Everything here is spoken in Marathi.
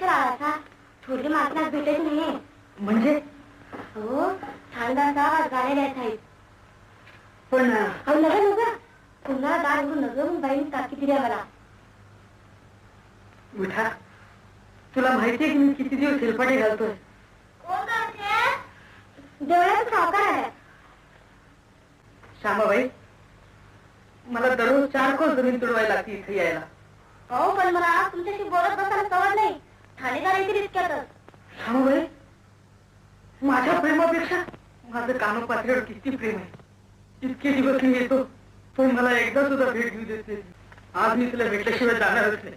थोडी मागण्यात भेटायची नाही? म्हणजे? हो गाड्या द्यायचा आहे पण अहो नका नका पुन्हा दार नका मग बाईने ताकी दिली मला. विठा तुला माहितीये की मी किती दिवस हेलपाटे घालतोय? देवळात सावकार आल्या श्यामाबाई मला दररोज चार कोस जमीन तुडवायला लागते इथे यायला. हो पण मला तुमच्याशी ठाणेदार येतील माझ्या प्रेमापेक्षा माझं कानोपात्र्यावर किती प्रेम आहे. इतके दिवस मी येतो पण मला एकदा सुद्धा भेट घेऊ देते आज मी तुला भेटल्याशिवाय जाणारच नाही.